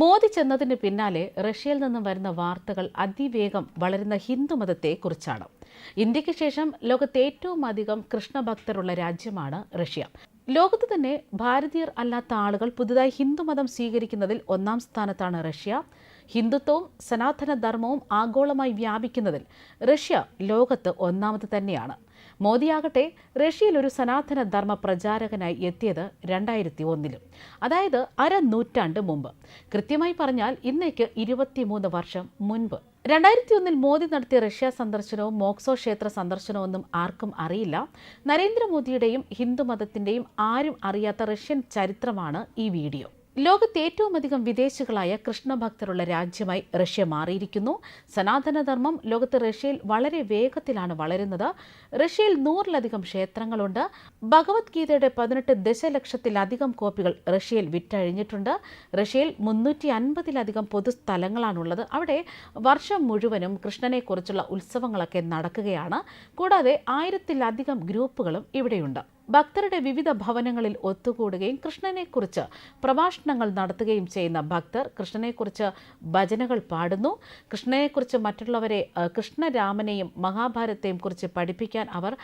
മോദി ചെന്നതിന് പിന്നാലെ റഷ്യയിൽ നിന്നും വരുന്ന വാർത്തകൾ അതിവേഗം വളരുന്ന ഹിന്ദുമതത്തെ കുറിച്ചാണ് ഇന്ത്യയ്ക്ക് ശേഷം ലോകത്തെ ഏറ്റവും അധികം കൃഷ്ണഭക്തരുള്ള രാജ്യമാണ് റഷ്യ. ലോകത്ത് തന്നെ ഭാരതീയർ അല്ലാത്ത ആളുകൾ പുതുതായി ഹിന്ദുമതം സ്വീകരിക്കുന്നതിൽ ഒന്നാം സ്ഥാനത്താണ് റഷ്യ. ഹിന്ദുത്വവും സനാതന ധർമ്മവും ആഗോളമായി വ്യാപിക്കുന്നതിൽ റഷ്യ ലോകത്ത് ഒന്നാമത് തന്നെയാണ്. മോദിയാകട്ടെ റഷ്യയിൽ ഒരു സനാതന ധർമ്മ പ്രചാരകനായി എത്തിയത് രണ്ടായിരത്തി ഒന്നിലും അതായത് അര നൂറ്റാണ്ട് മുമ്പ്. കൃത്യമായി പറഞ്ഞാൽ ഇന്നേക്ക് ഇരുപത്തിമൂന്ന് വർഷം മുൻപ്. രണ്ടായിരത്തി ഒന്നിൽ മോദി നടത്തിയ റഷ്യ സന്ദർശനവും മോക്സോ ക്ഷേത്ര സന്ദർശനവും ആർക്കും അറിയില്ല. നരേന്ദ്രമോദിയുടെയും ഹിന്ദുമതത്തിന്റെയും ആരും അറിയാത്ത റഷ്യൻ ചരിത്രമാണ് ഈ വീഡിയോ. ലോകത്തെ ഏറ്റവും അധികം വിദേശികളായ കൃഷ്ണഭക്തരുള്ള രാജ്യമായി റഷ്യ മാറിയിരിക്കുന്നു. സനാതനധർമ്മം ലോകത്ത് റഷ്യയിൽ വളരെ വേഗത്തിലാണ് വളരുന്നത്. റഷ്യയിൽ നൂറിലധികം ക്ഷേത്രങ്ങളുണ്ട്. ഭഗവത്ഗീതയുടെ പതിനെട്ട് ദശലക്ഷത്തിലധികം കോപ്പികൾ റഷ്യയിൽ വിറ്റഴിഞ്ഞിട്ടുണ്ട്. റഷ്യയിൽ മുന്നൂറ്റി അൻപതിലധികം പൊതുസ്ഥലങ്ങളാണുള്ളത്. അവിടെ വർഷം മുഴുവനും കൃഷ്ണനെക്കുറിച്ചുള്ള ഉത്സവങ്ങളൊക്കെ നടക്കുകയാണ്. കൂടാതെ ആയിരത്തിലധികം ഗ്രൂപ്പുകളും ഇവിടെയുണ്ട്. ഭക്തരുടെ വിവിധ ഭവനങ്ങളിൽ ഒത്തുകൂടുകയും കൃഷ്ണനെക്കുറിച്ച് പ്രഭാഷണങ്ങൾ നടത്തുകയും ചെയ്യുന്ന ഭക്തർ കൃഷ്ണനെക്കുറിച്ച് ഭജനകൾ പാടുന്നു. കൃഷ്ണനെക്കുറിച്ച് മറ്റുള്ളവരെ കൃഷ്ണരാമനെയും മഹാഭാരതത്തെയും കുറിച്ച് പഠിപ്പിക്കാൻ അവർ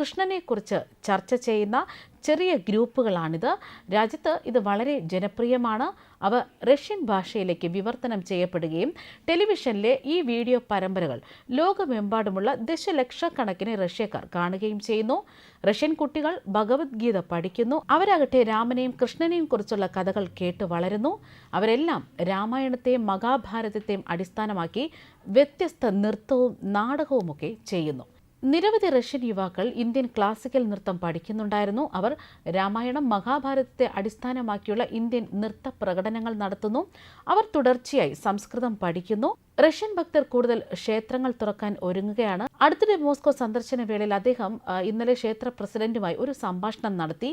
കൃഷ്ണനെക്കുറിച്ച് ചർച്ച ചെയ്യുന്ന ചെറിയ ഗ്രൂപ്പുകളാണിത്. രാജ്യത്ത് ഇത് വളരെ ജനപ്രിയമാണ്. അവ റഷ്യൻ ഭാഷയിലേക്ക് വിവർത്തനം ചെയ്യപ്പെടുകയും ടെലിവിഷനിലെ ഈ വീഡിയോ പരമ്പരകൾ ലോകമെമ്പാടുമുള്ള ദശലക്ഷക്കണക്കിന് റഷ്യക്കാർ കാണുകയും ചെയ്യുന്നു. റഷ്യൻ കുട്ടികൾ ഭഗവത്ഗീത പഠിക്കുന്നു. അവരാകട്ടെ രാമനെയും കൃഷ്ണനെയും കുറിച്ചുള്ള കഥകൾ കേട്ട് വളരുന്നു. അവരെല്ലാം രാമായണത്തെയും മഹാഭാരതത്തെയും അടിസ്ഥാനമാക്കി വ്യത്യസ്ത നൃത്തവും നാടകവുമൊക്കെ ചെയ്യുന്നു. നിരവധി റഷ്യൻ യുവാക്കൾ ഇന്ത്യൻ ക്ലാസിക്കൽ നൃത്തം പഠിക്കുന്നുണ്ടായിരുന്നു. അവർ രാമായണം മഹാഭാരതത്തെ അടിസ്ഥാനമാക്കിയുള്ള ഇന്ത്യൻ നൃത്ത പ്രകടനങ്ങൾ നടത്തുന്നു. അവർ തുടർച്ചയായി സംസ്കൃതം പഠിക്കുന്നു. റഷ്യൻ ഭക്തർ കൂടുതൽ ക്ഷേത്രങ്ങൾ തുറക്കാൻ ഒരുങ്ങുകയാണ്. അടുത്തിടെ മോസ്കോ സന്ദർശന വേളയിൽ അദ്ദേഹം ഇന്നലെ ക്ഷേത്ര പ്രസിഡന്റുമായി ഒരു സംഭാഷണം നടത്തി.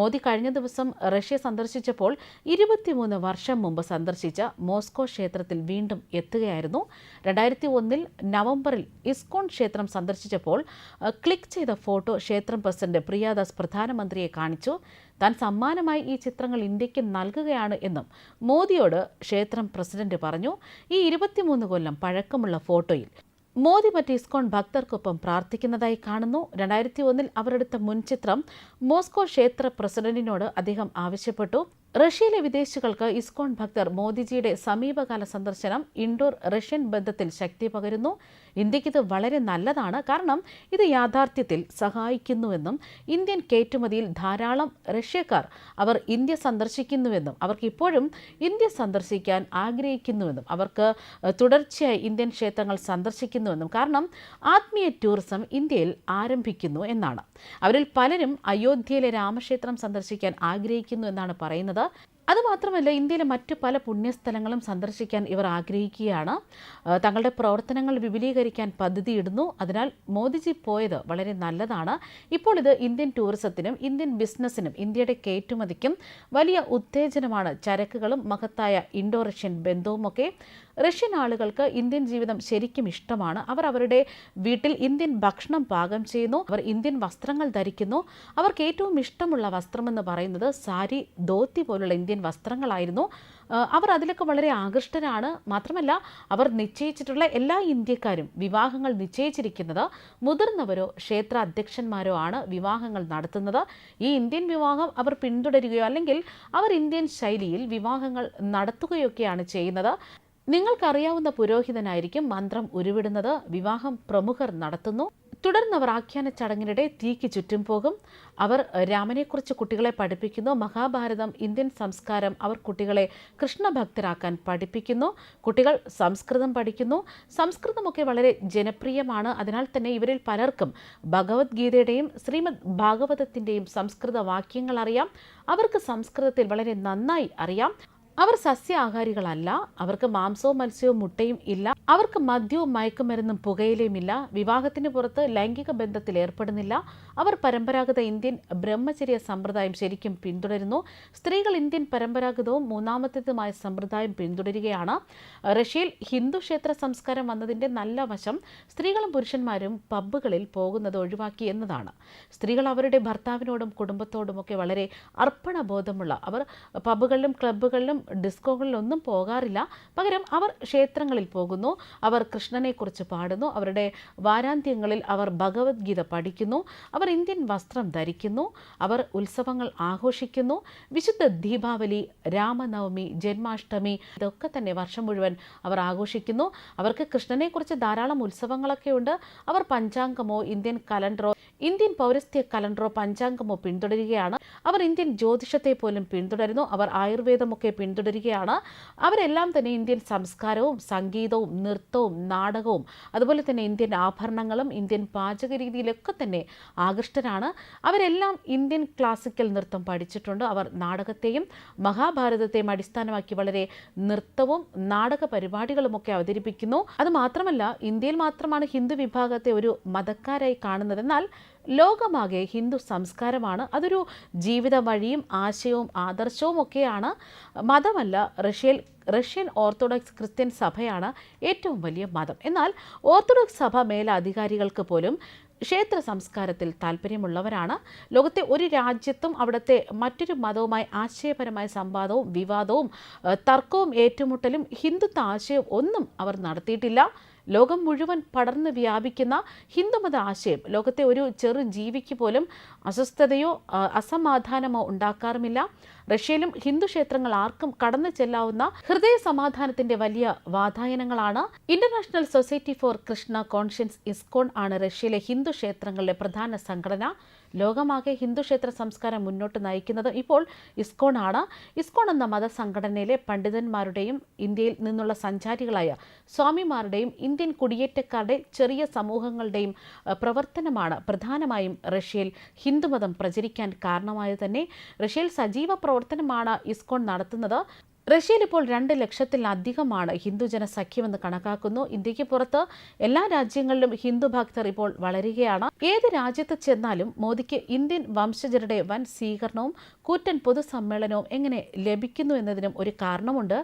മോദി കഴിഞ്ഞ ദിവസം റഷ്യ സന്ദർശിച്ചപ്പോൾ ഇരുപത്തിമൂന്ന് വർഷം മുമ്പ് സന്ദർശിച്ച മോസ്കോ ക്ഷേത്രത്തിൽ വീണ്ടും എത്തുകയായിരുന്നു. രണ്ടായിരത്തി ഒന്നിൽ നവംബറിൽ ഇസ്കോൺ ക്ഷേത്രം സന്ദർശിച്ചപ്പോൾ ക്ലിക്ക് ചെയ്ത ഫോട്ടോ ക്ഷേത്രം പ്രസിഡന്റ് പ്രിയാദാസ് പ്രധാനമന്ത്രിയെ കാണിച്ചു. താൻ സമ്മാനമായി ഈ ചിത്രങ്ങൾ ഇന്ത്യയ്ക്ക് നൽകുകയാണ് എന്നും മോദിയോട് ക്ഷേത്രം പ്രസിഡന്റ് പറഞ്ഞു. ഈ ഇരുപത്തിമൂന്ന് കൊല്ലം പഴക്കമുള്ള ഫോട്ടോയിൽ. മോദി മറ്റ് ഇസ്കോൺ ഭക്തർക്കൊപ്പം പ്രാർത്ഥിക്കുന്നതായി കാണുന്നു. രണ്ടായിരത്തി ഒന്നിൽ അവരെടുത്ത മുൻചിത്രം മോസ്കോ ക്ഷേത്ര പ്രസിഡന്റിനോട് അദ്ദേഹം ആവശ്യപ്പെട്ടു. റഷ്യയിലെ വിദേശികൾക്ക് ഇസ്കോൺ ഭക്തർ മോദിജിയുടെ സമീപകാല സന്ദർശനം ഇൻഡോർ റഷ്യൻ ബന്ധത്തിൽ ശക്തി പകരുന്നു. ഇന്ത്യക്കിത് വളരെ നല്ലതാണ്. കാരണം ഇത് യാഥാർത്ഥ്യത്തിൽ സഹായിക്കുന്നുവെന്നും ഇന്ത്യൻ കയറ്റുമതിയിൽ ധാരാളം റഷ്യക്കാർ അവർ ഇന്ത്യ സന്ദർശിക്കുന്നുവെന്നും അവർക്ക് ഇപ്പോഴും ഇന്ത്യ സന്ദർശിക്കാൻ ആഗ്രഹിക്കുന്നുവെന്നും അവർക്ക് തുടർച്ചയായി ഇന്ത്യൻ ക്ഷേത്രങ്ങൾ സന്ദർശിക്കുന്നുവെന്നും കാരണം ആത്മീയ ടൂറിസം ഇന്ത്യയിൽ ആരംഭിക്കുന്നു എന്നാണ്. അവരിൽ പലരും അയോധ്യയിലെ രാമക്ഷേത്രം സന്ദർശിക്കാൻ ആഗ്രഹിക്കുന്നു എന്നാണ് പറയുന്നത്. 하다 അതുമാത്രമല്ല ഇന്ത്യയിലെ മറ്റ് പല പുണ്യസ്ഥലങ്ങളും സന്ദർശിക്കാൻ ഇവർ ആഗ്രഹിക്കുകയാണ്. തങ്ങളുടെ പ്രവർത്തനങ്ങൾ വിപുലീകരിക്കാൻ പദ്ധതിയിടുന്നു. അതിനാൽ മോദിജി പോയത് വളരെ നല്ലതാണ്. ഇപ്പോൾ ഇത് ഇന്ത്യൻ ടൂറിസത്തിനും ഇന്ത്യൻ ബിസിനസ്സിനും ഇന്ത്യയുടെ കയറ്റുമതിക്കും വലിയ ഉത്തേജനമാണ്. ചരക്കുകളും മഹത്തായ ഇൻഡോ റഷ്യൻ ബന്ധവുമൊക്കെ റഷ്യൻ ആളുകൾക്ക് ഇന്ത്യൻ ജീവിതം ശരിക്കും ഇഷ്ടമാണ്. അവർ അവരുടെ വീട്ടിൽ ഇന്ത്യൻ ഭക്ഷണം പാകം ചെയ്യുന്നു. അവർ ഇന്ത്യൻ വസ്ത്രങ്ങൾ ധരിക്കുന്നു. അവർക്ക് ഏറ്റവും ഇഷ്ടമുള്ള വസ്ത്രമെന്ന് പറയുന്നത് സാരി ധോത്തി പോലുള്ള ഇന്ത്യൻ വസ്ത്രങ്ങളായിരുന്നു. അവർ അതിലൊക്കെ വളരെ ആകൃഷ്ടരാണ്. മാത്രമല്ല അവർ നിശ്ചയിച്ചിട്ടുള്ള എല്ലാ ഇന്ത്യക്കാരും വിവാഹങ്ങൾ നിശ്ചയിച്ചിരിക്കുന്നത് മുതിർന്നവരോ ക്ഷേത്ര അധ്യക്ഷന്മാരോ ആണ് വിവാഹങ്ങൾ നടത്തുന്നത്. ഈ ഇന്ത്യൻ വിവാഹം അവർ പിന്തുടരുകയോ അല്ലെങ്കിൽ അവർ ഇന്ത്യൻ ശൈലിയിൽ വിവാഹങ്ങൾ നടത്തുകയൊക്കെയാണ് ചെയ്യുന്നത്. നിങ്ങൾക്കറിയാവുന്ന പുരോഹിതനായിരിക്കും മന്ത്രം ഉരുവിടുന്നത്. വിവാഹം പ്രമുഖർ നടത്തുന്നു. തുടർന്ന് അവർ ആഖ്യാന ചടങ്ങിനിടെ തീക്ക് ചുറ്റും പോകും. അവർ രാമനെക്കുറിച്ച് കുട്ടികളെ പഠിപ്പിക്കുന്നു. മഹാഭാരതം ഇന്ത്യൻ സംസ്കാരം അവർ കുട്ടികളെ കൃഷ്ണഭക്തരാക്കാൻ പഠിപ്പിക്കുന്നു. കുട്ടികൾ സംസ്കൃതം പഠിക്കുന്നു. സംസ്കൃതമൊക്കെ വളരെ ജനപ്രിയമാണ്. അതിനാൽ തന്നെ ഇവരിൽ പലർക്കും ഭഗവത്ഗീതയുടെയും ശ്രീമദ് ഭാഗവതത്തിന്റെയും സംസ്കൃത വാക്യങ്ങൾ അറിയാം. അവർക്ക് സംസ്കൃതത്തിൽ വളരെ നന്നായി അറിയാം. അവർ സസ്യാഹാരികളല്ല. അവർക്ക് മാംസവും മത്സ്യവും മുട്ടയും ഇല്ല. അവർക്ക് മദ്യവും മയക്കുമരുന്നും പുകയിലയും ഇല്ല. വിവാഹത്തിന് പുറത്ത് ലൈംഗിക ബന്ധത്തിൽ ഏർപ്പെടുന്നില്ല. അവർ പരമ്പരാഗത ഇന്ത്യൻ ബ്രഹ്മചര്യ സമ്പ്രദായം ശരിക്കും പിന്തുടരുന്നു. സ്ത്രീകൾ ഇന്ത്യൻ പരമ്പരാഗതവും മൂന്നാമത്തേതുമായ സമ്പ്രദായം പിന്തുടരുകയാണ്. റഷ്യയിൽ ഹിന്ദു ക്ഷേത്ര സംസ്കാരം വന്നതിന്റെ നല്ല വശം സ്ത്രീകളും പുരുഷന്മാരും പബ്ബുകളിൽ പോകുന്നത് ഒഴിവാക്കി എന്നതാണ്. സ്ത്രീകൾ അവരുടെ ഭർത്താവിനോടും കുടുംബത്തോടുമൊക്കെ വളരെ അർപ്പണബോധമുള്ള അവർ പബ്ബുകളിലും ക്ലബ്ബുകളിലും ഡിസ്കോകളിലൊന്നും പോകാറില്ല. പകരം അവർ ക്ഷേത്രങ്ങളിൽ പോകുന്നു. അവർ കൃഷ്ണനെക്കുറിച്ച് പാടുന്നു. അവരുടെ വാരാന്ത്യങ്ങളിൽ അവർ ഭഗവത്ഗീത പഠിക്കുന്നു. അവർ ഇന്ത്യൻ വസ്ത്രം ധരിക്കുന്നു. അവർ ഉത്സവങ്ങൾ ആഘോഷിക്കുന്നു. വിശുദ്ധ ദീപാവലി രാമനവമി ജന്മാഷ്ടമി ഇതൊക്കെ തന്നെ വർഷം മുഴുവൻ അവർ ആഘോഷിക്കുന്നു. അവർക്ക് കൃഷ്ണനെക്കുറിച്ച് ധാരാളം ഉത്സവങ്ങളൊക്കെ ഉണ്ട്. അവർ പഞ്ചാംഗമോ ഇന്ത്യൻ കലണ്ടറോ ഇന്ത്യൻ പൗരസ്ത്യ കലണ്ടറോ പഞ്ചാംഗമോ പിന്തുടരുകയാണ്. അവർ ഇന്ത്യൻ ജ്യോതിഷത്തെ പോലും പിന്തുടരുന്നു. അവർ ആയുർവേദമൊക്കെ പിന്തുടരുകയാണ്. അവരെല്ലാം തന്നെ ഇന്ത്യൻ സംസ്കാരവും സംഗീതവും നൃത്തവും നാടകവും അതുപോലെ തന്നെ ഇന്ത്യൻ ആഭരണങ്ങളും ഇന്ത്യൻ പാചക രീതിയിലൊക്കെ തന്നെ ആകൃഷ്ടരാണ്. അവരെല്ലാം ഇന്ത്യൻ ക്ലാസിക്കൽ നൃത്തം പഠിച്ചിട്ടുണ്ട്. അവർ നാടകത്തെയും മഹാഭാരതത്തെയും അടിസ്ഥാനമാക്കി വളരെ നൃത്തവും നാടക പരിപാടികളുമൊക്കെ അവതരിപ്പിക്കുന്നു. അത് മാത്രമല്ല ഇന്ത്യയിൽ മാത്രമാണ് ഹിന്ദു വിഭാഗത്തെ ഒരു മതക്കാരായി കാണുന്നത്. എന്നാൽ ലോകമാകെ ഹിന്ദു സംസ്കാരമാണ്. അതൊരു ജീവിത വഴിയും ആശയവും ആദർശവും ഒക്കെയാണ്. മതമല്ല റഷ്യയിൽ റഷ്യൻ ഓർത്തഡോക്സ് ക്രിസ്ത്യൻ സഭയാണ് ഏറ്റവും വലിയ മതം. എന്നാൽ ഓർത്തഡോക്സ് സഭ മേലധികാരികൾക്ക് പോലും ക്ഷേത്ര സംസ്കാരത്തിൽ താല്പര്യമുള്ളവരാണ്. ലോകത്തെ ഒരു രാജ്യത്തും അവിടുത്തെ മറ്റൊരു മതവുമായി ആശയപരമായ സംവാദവും വിവാദവും തർക്കവും ഏറ്റുമുട്ടലും ഹിന്ദുത്വ ആശയവും ഒന്നും അവർ നടത്തിയിട്ടില്ല. ലോകം മുഴുവൻ പടർന്ന് വ്യാപിക്കുന്ന ഹിന്ദുമത ആശയം. ലോകത്തെ ഒരു ചെറു ജീവിക്ക് പോലും അസ്വസ്ഥതയോ അസമാധാനമോ ഉണ്ടാക്കാറുമില്ല. റഷ്യയിലും ഹിന്ദു ക്ഷേത്രങ്ങൾ ആർക്കും കടന്നു ചെല്ലാവുന്ന ഹൃദയ സമാധാനത്തിന്റെ വലിയ വാതായനങ്ങളാണ്. International Society for Krishna Consciousness ISKCON ആണ് റഷ്യയിലെ ഹിന്ദു ക്ഷേത്രങ്ങളുടെ പ്രധാന സംഘടന. ലോകമാകെ ഹിന്ദു ക്ഷേത്ര സംസ്കാരം മുന്നോട്ട് നയിക്കുന്നത് ഇപ്പോൾ ഇസ്കോൺ ആണ് ഇസ്കോൺ എന്ന മതസംഘടനയിലെ പണ്ഡിതന്മാരുടെയും ഇന്ത്യയിൽ നിന്നുള്ള സഞ്ചാരികളായ സ്വാമിമാരുടെയും ഇന്ത്യൻ കുടിയേറ്റക്കാരുടെ ചെറിയ സമൂഹങ്ങളുടെയും പ്രവർത്തനമാണ് പ്രധാനമായും റഷ്യയിൽ ഹിന്ദുമതം പ്രചരിക്കാൻ കാരണമായത് തന്നെ. റഷ്യയിൽ സജീവ പ്രവർത്തനമാണ് ഇസ്കോൺ നടത്തുന്നത്. റഷ്യയിൽ ഇപ്പോൾ രണ്ട് ലക്ഷത്തിലധികമാണ് ഹിന്ദുജന സഖ്യമെന്ന് കണക്കാക്കുന്നു. ഇന്ത്യയ്ക്ക് പുറത്ത് എല്ലാ രാജ്യങ്ങളിലും ഹിന്ദു ഭക്തർ ഇപ്പോൾ വളരുകയാണ്. ഏത് രാജ്യത്ത് ചെന്നാലും മോദിക്ക് ഇന്ത്യൻ വംശജരുടെ വൻ സ്വീകരണവും കൂറ്റൻ പൊതുസമ്മേളനവും എങ്ങനെ ലഭിക്കുന്നു എന്നതിനും ഒരു കാരണമുണ്ട്.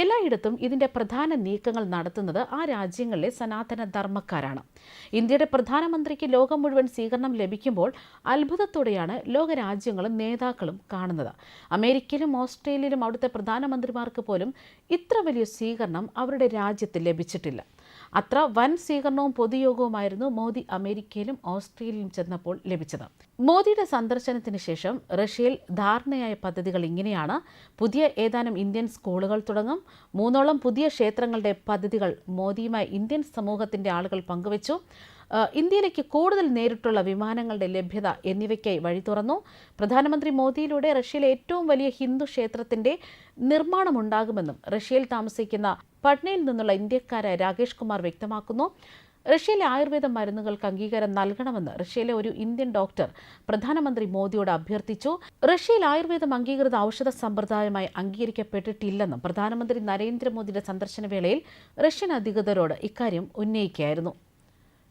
എല്ലായിടത്തും ഇതിന്റെ പ്രധാന നീക്കങ്ങൾ നടത്തുന്നത് ആ രാജ്യങ്ങളിലെ സനാതന ധർമ്മക്കാരാണ് ഇന്ത്യയുടെ പ്രധാനമന്ത്രിക്ക് ലോകം മുഴുവൻ സ്വീകരണം ലഭിക്കുമ്പോൾ അത്ഭുതത്തോടെയാണ് ലോകരാജ്യങ്ങളും നേതാക്കളും കാണുന്നത്. അമേരിക്കയിലും ഓസ്ട്രേലിയയിലും അവിടുത്തെ പ്രധാനമന്ത്രിമാർക്ക് പോലും ഇത്ര വലിയ സ്വീകരണം അവരുടെ രാജ്യത്ത് ലഭിച്ചിട്ടില്ല. അത്ര വൻ സ്വീകരണവും പൊതുയോഗവുമായിരുന്നു മോദി അമേരിക്കയിലും ഓസ്ട്രേലിയയിലും ചെന്നപ്പോൾ ലഭിച്ചത്. മോദിയുടെ സന്ദർശനത്തിന് ശേഷം റഷ്യയിൽ ധാരണയായ പദ്ധതികൾ ഇങ്ങനെയാണ്. പുതിയ ഏതാനും ഇന്ത്യൻ സ്കൂളുകൾ തുടങ്ങും. മൂന്നോളം പുതിയ ക്ഷേത്രങ്ങളുടെ പദ്ധതികൾ മോദിയുമായി ഇന്ത്യൻ സമൂഹത്തിന്റെ ആളുകൾ പങ്കുവച്ചു. ഇന്ത്യയിലേക്ക് കൂടുതൽ നേരിട്ടുള്ള വിമാനങ്ങളുടെ ലഭ്യത എന്നിവയ്ക്കായി വഴി തുറന്നു. പ്രധാനമന്ത്രി മോദിയിലൂടെ റഷ്യയിലെ ഏറ്റവും വലിയ ഹിന്ദു ക്ഷേത്രത്തിന്റെ നിർമ്മാണം ഉണ്ടാകുമെന്നും റഷ്യയിൽ താമസിക്കുന്ന പട്നയിൽ നിന്നുള്ള ഇന്ത്യക്കാരായ രാകേഷ് കുമാർ വ്യക്തമാക്കുന്നു. റഷ്യയിലെ ആയുർവേദ മരുന്നുകൾക്ക് അംഗീകാരം നൽകണമെന്ന് റഷ്യയിലെ ഒരു ഇന്ത്യൻ ഡോക്ടർ പ്രധാനമന്ത്രി മോദിയോട് അഭ്യർത്ഥിച്ചു. റഷ്യയിൽ ആയുർവേദം അംഗീകൃത ഔഷധ സമ്പ്രദായമായി അംഗീകരിക്കപ്പെട്ടിട്ടില്ലെന്നും പ്രധാനമന്ത്രി നരേന്ദ്രമോദിയുടെ സന്ദർശന വേളയിൽ റഷ്യൻ അധികൃതരോട് ഇക്കാര്യം ഉന്നയിക്കുകയായിരുന്നു.